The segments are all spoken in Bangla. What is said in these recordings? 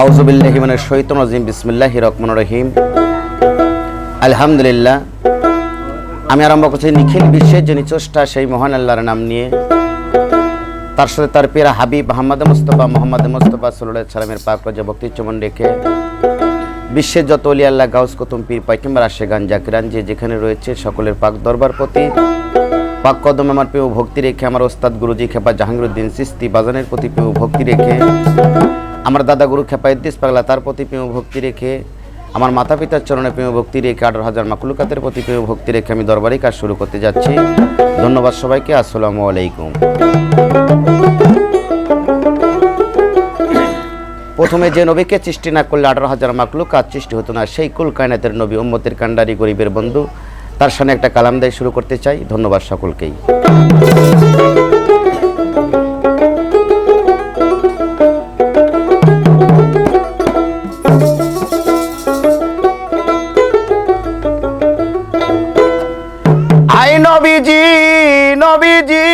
রহমানির রহিম। আলহামদুলিল্লাহ, আমি আরম্ভ করছি নিখিল বিশ্বের যিনি চষ্টা সেই মহান আল্লাহর নাম নিয়ে। তার সাথে তার পেরা হাবিব মোহাম্মদ মুস্তফা মোহাম্মদ মুস্তফা সালামের পাক ভক্তি চমন রেখে বিশ্বের যত অলি আল্লাহ, গাউস পীর জাকিরান যে যেখানে রয়েছে, সকলের পাক দরবার প্রতি পাক কদম আমার প্রিয় ভক্তি রেখে, আমার ওস্তাদ গুরুজি খেপা জাহাঙ্গীরুদ্দিন সিস্তি বাজানের প্রতি প্রিয় ভক্তি রেখে আমার দাদা গুরু খেপা ইদ্দিস পাগলা, তার প্রতি প্রিয় ভক্তি রেখে, আমার মাতা পিতার চরণে প্রিয় ভক্তি রেখে, আঠারো হাজার মাকুলুকাতের প্রতি প্রিয় ভক্তি রেখে আমি দরবারি কাজ শুরু করতে যাচ্ছি। ধন্যবাদ সবাইকে, আসসালামু আলাইকুম। প্রথমে যে নবীকে সৃষ্টি না করলে আঠারো হাজার মাকলুক কাজ সৃষ্টি হতো না, সেই কুল কায়নাতের নবী, উম্মতের কান্ডারি গরিবের বন্ধু, তার সামনে একটা কালাম দেয়, শুরু করতে চাই। ধন্যবাদ সকলকেই। নবীজি নবীজি।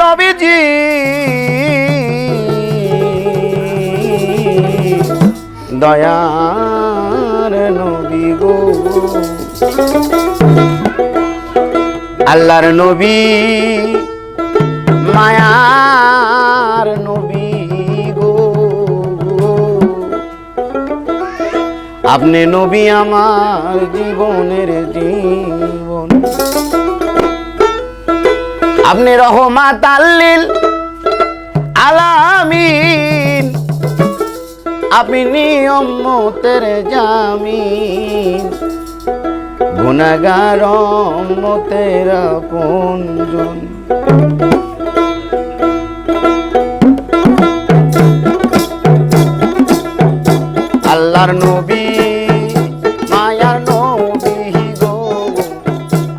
নবীজি। দয়ার নবী গো। আল্লাহর নবী মায়ার আপনি নবী আমার জীবনের জীবন। আপনি রহমাত আল্লিল আলামিন। আপনি নিয়মতের জামিন। গুণাগার মতের আপনজন আল্লাহর নবী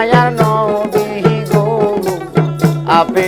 মায়ার নবী গো আপনি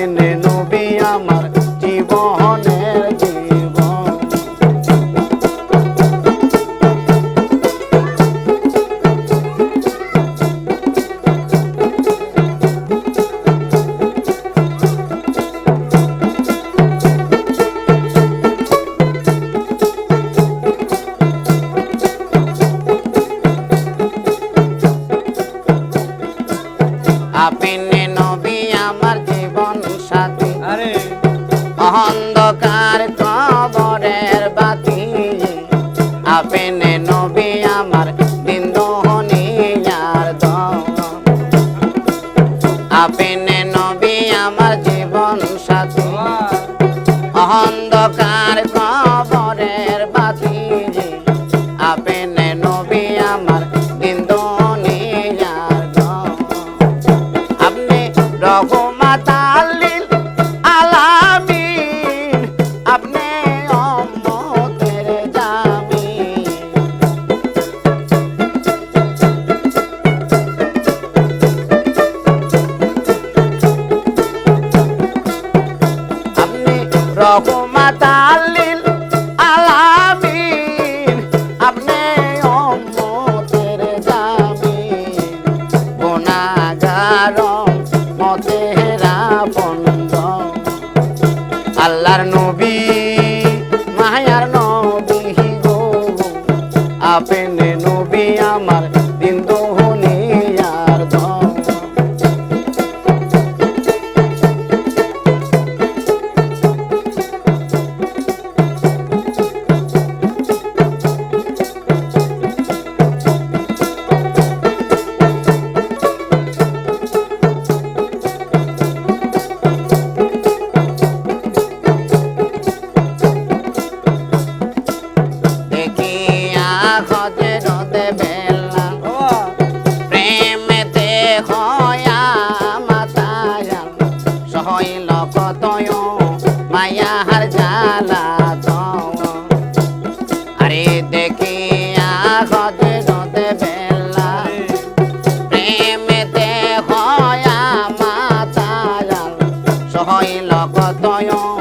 নয়ন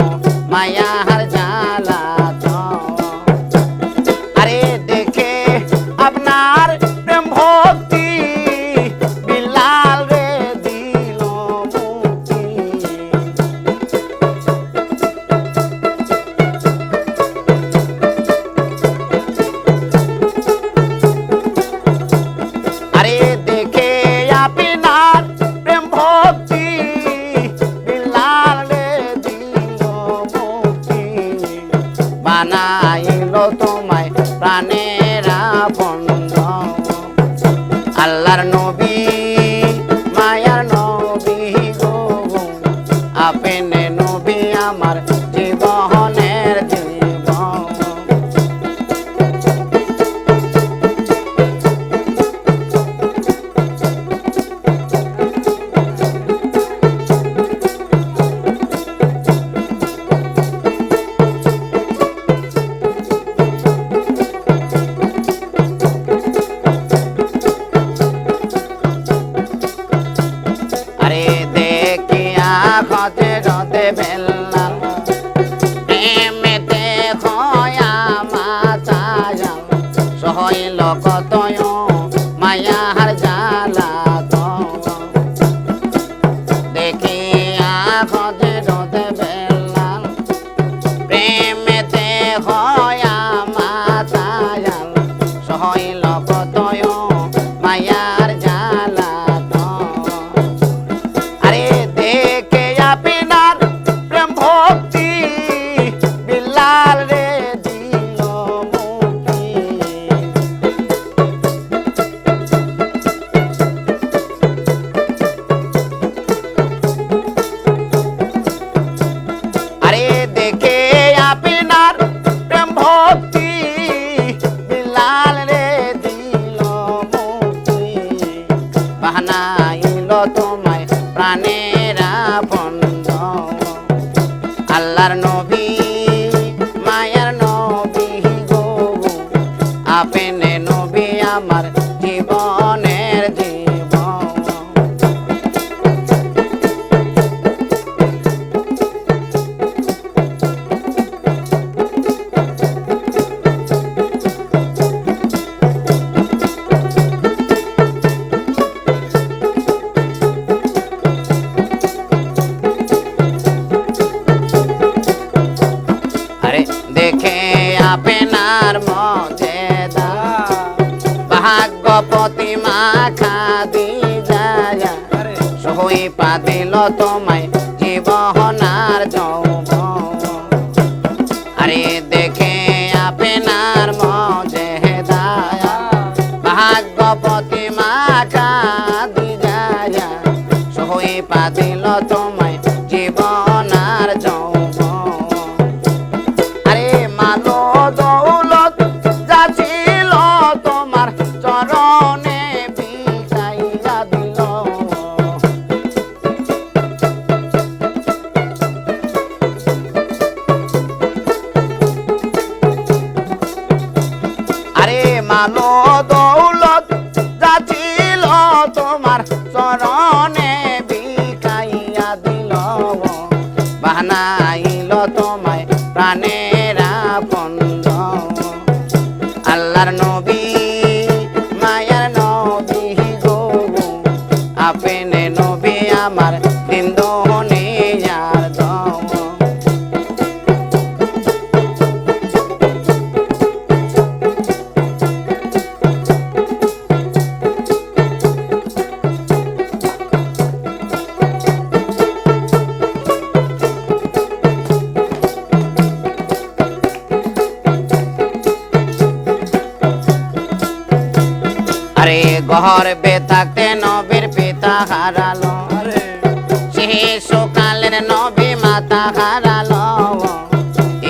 I'm out. up on the পাতিল তোমায় জীবনার জৌ Bye. গর্বে থাকতে নবীর পিতা হারালো। সেই সকালের নবী মাতা হারালো।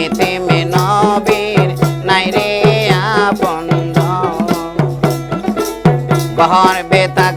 ইতিমে নবীর নাই রে আপন। গর্বে থাক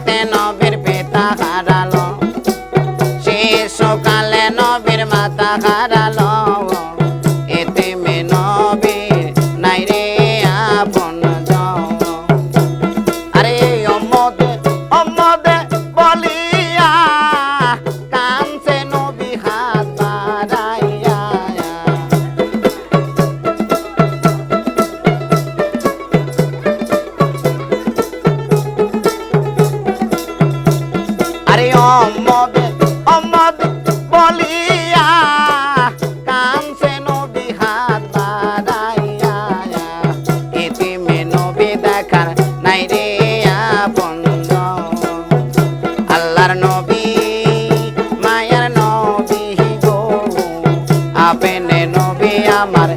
আমার